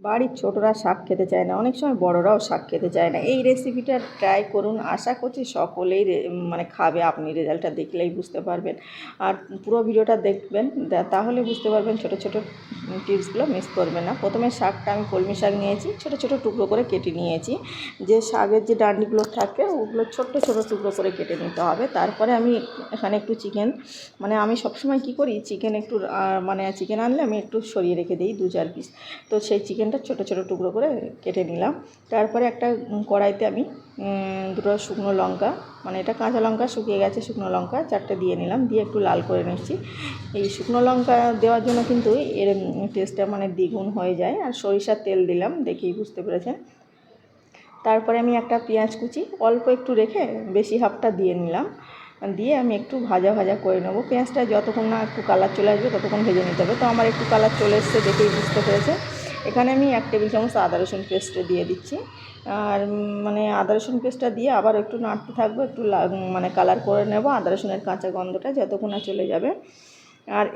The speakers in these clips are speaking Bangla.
বাড়ির ছোটরা শাক খেতে চায় না, অনেক সময় বড়রাও শাক খেতে চায় না। এই রেসিপিটা ট্রাই করুন, আশা করছি সকলেই মানে খাবে, আপনি রেজাল্টটা দেখলেই বুঝতে পারবেন। আর পুরো ভিডিওটা দেখবেন তাহলে বুঝতে পারবেন ছোট ছোট টিপসগুলো মিস করবেন না। প্রথমে শাকটা আমি কলমি শাক নিয়েছি, ছোট ছোট টুকরো করে কেটে নিয়েছি। যে শাকের যে ডান্ডিগুলো থাকে, ওগুলো ছোট্ট ছোট টুকরো করে কেটে নিতে হবে। তারপরে আমি এখানে একটু চিকেন মানে আমি সবসময় কী করি চিকেন একটু মানে চিকেন আনলে আমি একটু সরিয়ে রেখে দিই দু চার পিস তো সেই চিকেনটা ছোট ছোট টুকরো করে কেটে নিলাম। তারপরে একটা কড়াইতে আমি দুটো শুকনো লঙ্কা মানে এটা কাঁচা লঙ্কা শুকিয়ে গেছে শুকনো লঙ্কা, চারটে দিয়ে নিলাম, দিয়ে একটু লাল করে নিচ্ছি। এই শুকনো লঙ্কা দেওয়ার জন্য কিন্তু এর টেস্টটা মানে দ্বিগুণ হয়ে যায়। আর সরিষার তেল দিলাম, দেখেই বুঝতে পেরেছেন। তারপরে আমি একটা পেঁয়াজ কুচি, অল্প একটু রেখে বেশি হাফটা দিয়ে নিলাম। দিয়ে আমি একটু ভাজা ভাজা করে নেব। পেঁয়াজটা যতক্ষণ না একটু কালার চলে আসবে, ততক্ষণ ভেজে নিতে হবে। তো আমার একটু কালার চলে এসছে, দেখেই বুঝতে পেরেছে এখানে আমি এক টেবিল চামচ আদা রসুন পেস্টে দিয়ে দিচ্ছি। আর মানে আদা রসুন পেস্টটা দিয়ে আবার একটু নাড়তে থাকব, একটু মানে কালার করে নেব আদা রসুনের কাঁচা গন্ধটা যতক্ষণ না চলে যাবে। আর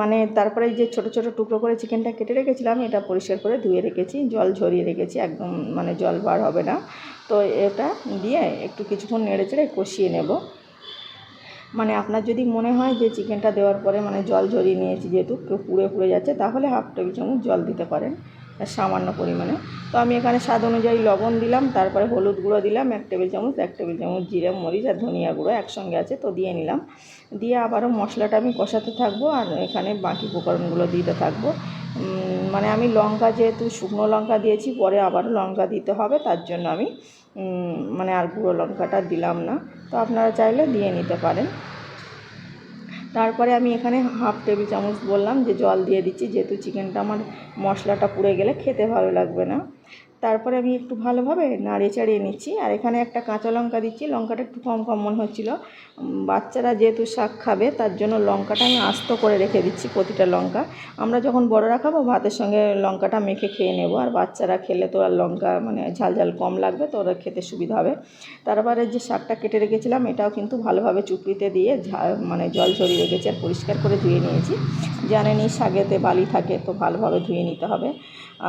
মানে তারপরে যে ছোট ছোট টুকরো করে চিকেনটা কেটে রেখেছিলাম, এটা পরিষ্কার করে ধুয়ে রেখেছি, জল ঝরিয়ে রেখেছি, একদম মানে জল বার হবে না। তো এটা দিয়ে একটু কিছুক্ষণ নেড়ে চেড়ে কষিয়ে নেব। মানে আপনার যদি মনে হয় যে চিকেনটা দেওয়ার পরে মানে জল ঝরিয়ে নিয়েছি যেহেতু পুড়ে পুড়ে যাচ্ছে, তাহলে হাফ টেবিল চামচ জল দিতে পারেন। সামান্য পরিমাণে। তো আমি এখানে স্বাদ অনুযায়ী লবণ দিলাম, তারপরে হলুদ গুঁড়ো দিলাম, এক টেবিল চামচ, এক টেবিল চামচ জিরে, মরিচ আর ধনিয়া গুঁড়ো একসঙ্গে আছে, তো দিয়ে নিলাম। দিয়ে আবারও মশলাটা আমি কষাতে থাকব আর এখানে বাকি উপকরণগুলো দিতে থাকব। মানে আমি লঙ্কা যেহেতু, শুকনো লঙ্কা দিয়েছি, পরে আবারও লঙ্কা দিতে হবে, তার জন্য আমি মানে আর গুঁড়ো লঙ্কাটা দিলাম না। তো আপনারা চাইলে দিয়ে নিতে পারেন। তারপরে আমি এখানে হাফ টেবিল চামচ বললাম যে জল দিয়ে দিচ্ছি, যেহেতু চিকেনটা আমার মশলাটা পুড়ে গেলে খেতে ভালো লাগবে না। তারপরে আমি একটু ভালোভাবে নাড়িয়ে চাড়িয়ে নিচ্ছি। আর এখানে একটা কাঁচা লঙ্কা দিচ্ছি। লঙ্কাটা একটু কম কম মনে হচ্ছিল। বাচ্চারা যেহেতু শাক খাবে, তার জন্য লঙ্কাটা আমি আস্ত করে রেখে দিচ্ছি প্রতিটা লঙ্কা। আমরা যখন বড়রা খাব, ভাতের সঙ্গে লঙ্কাটা মেখে খেয়ে নেব। আর বাচ্চারা খেলে তো আর লঙ্কা মানে ঝাল ঝাল কম লাগবে, তো ওরা খেতে সুবিধা হবে। তারপরে যে শাকটা কেটে রেখেছিলাম, এটাও কিন্তু ভালোভাবে চুপড়িতে দিয়ে মানে জল ঝরিয়ে রেখেছি আর পরিষ্কার করে ধুয়ে নিয়েছি। জানেনই, শাকেতে বালি থাকে, তো ভালোভাবে ধুয়ে নিতে হবে।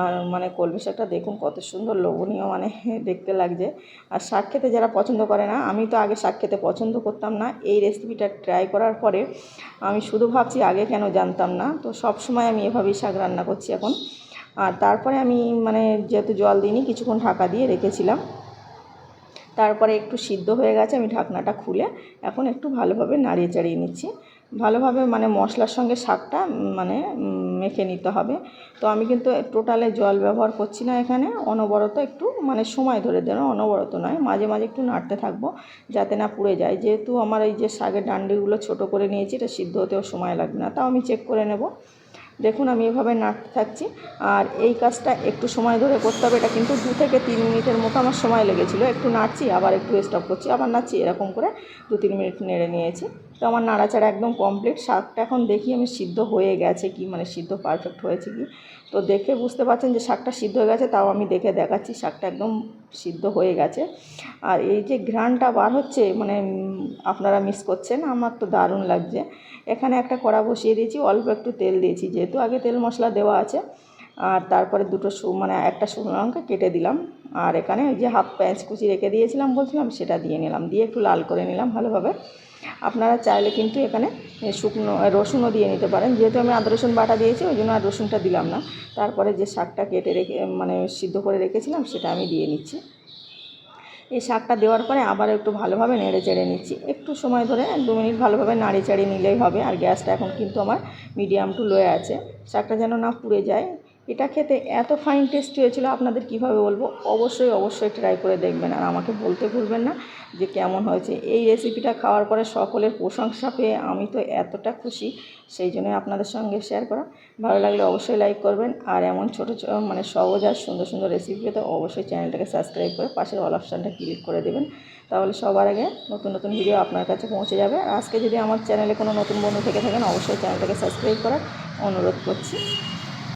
আর মানে কলমি শাকটা দেখুন কত সুন্দর লোভনীয় মানে দেখতে লাগছে। আর শাক খেতে যারা পছন্দ করে না, আমি তো আগে শাক খেতে পছন্দ করতাম না। এই রেসিপিটা ট্রাই করার পরে আমি শুধু ভাবছি আগে কেন জানতাম না। তো সব সময় আমি এভাবেই শাক রান্না করছি এখন। আর তারপরে আমি মানে যেহেতু জল দিইনি, কিছুক্ষণ ঢাকা দিয়ে রেখেছিলাম। তারপরে একটু সিদ্ধ হয়ে গেছে, আমি ঢাকনাটা খুলে এখন একটু ভালোভাবে নাড়িয়ে চাড়িয়ে নিচ্ছি। ভালোভাবে মানে মশলার সঙ্গে শাকটা মানে মেখে নিতে হবে। তো আমি কিন্তু টোটালে জল ব্যবহার করছি না এখানে। অনবরত একটু মানে সময় ধরে দেন অনবরত নয়। মাঝে মাঝে একটু নাড়তে থাকব যাতে না পুড়ে যায়। যেহেতু আমার এই যে শাকের ডান্ডিগুলো ছোট করে নিয়েছি, এটা সিদ্ধ হতেও সময় লাগবে না। তাও আমি চেক করে নেব। দেখুন, আমি এভাবে নাড়তে থাকছি। আর এই কাজটা একটু সময় ধরে করতে হবে। এটা কিন্তু দু থেকে তিন মিনিটের মতো আমার সময় লেগেছিলো। একটু নাড়ছি, আবার একটু স্টপ করছি, আবার নাড়ছি, এরকম করে দু তিন মিনিট নেড়ে নিয়েছি। তো আমার নাড়াচাড়া একদম কমপ্লিট শাকটা এখন দেখি আমি সিদ্ধ হয়ে গেছে কি মানে সিদ্ধ পারফেক্ট হয়েছে কি। তো দেখে বুঝতে পারছেন যে শাকটা সিদ্ধ হয়ে গেছে, তাও আমি দেখে দেখাচ্ছি শাকটা একদম সিদ্ধ হয়ে গেছে। আর এই যে ঘ্রাণটা বার হচ্ছে মানে আপনারা মিস করছেন, আমার তো দারুণ লাগছে। এখানে একটা কড়া বসিয়ে দিয়েছি, অল্প একটু তেল দিয়েছি, যেহেতু আগে তেল মশলা দেওয়া আছে। আর তারপরে দুটো মানে একটা শুকনো লঙ্কা কেটে দিলাম। আর এখানে ওই যে হাফ পেঁয়াজ কুচি রেখে দিয়েছিলাম, বলছিলাম সেটা দিয়ে নিলাম। দিয়ে একটু লাল করে নিলাম ভালোভাবে। আপনারা চাইলে কিন্তু এখানে শুকনো, রসুনও দিয়ে নিতে পারেন। যেহেতু আমি আদা, রসুন বাটা দিয়েছি, ওই জন্য আর রসুনটা দিলাম না। তারপরে যে শাকটা কেটে রেখে মানে সিদ্ধ করে রেখেছিলাম, সেটা আমি দিয়ে নিচ্ছি। এই শাকটা দেওয়ার পরে আবার একটু ভালোভাবে নেড়ে চেড়ে নিচ্ছি। একটু সময় ধরে দু মিনিট ভালোভাবে নাড়িয়ে চাড়িয়ে নিলেই হবে। আর গ্যাসটা এখন কিন্তু আমার মিডিয়াম টু লোয়ে আছে। শাকটা যেন না পুড়ে যায় এটা খেতে এত ফাইন টেস্টি হয়েছিল, আপনাদের কীভাবে বলব? অবশ্যই অবশ্যই ট্রাই করে দেখবেন আর আমাকে বলতে ভুলবেন না যে কেমন হয়েছে। এই রেসিপিটা খাওয়ার পরে সকলের প্রশংসা পেয়ে আমি তো এতটা খুশি, সেই জন্য আপনাদের সঙ্গে শেয়ার করা। ভালো লাগলে অবশ্যই লাইক করবেন আর এমন ছোটো ছোটো মানে সহজ আর সুন্দর সুন্দর রেসিপি পেতে অবশ্যই চ্যানেলটাকে সাবস্ক্রাইব করে পাশের অল অপশানটা ক্লিক করে দেবেন। তাহলে সবার আগে নতুন নতুন ভিডিও আপনার কাছে পৌঁছে যাবে। আজকে যদি আমার চ্যানেলে কোনো নতুন বন্ধু থেকে থাকেন, অবশ্যই চ্যানেলটাকে সাবস্ক্রাইব করার অনুরোধ করছি।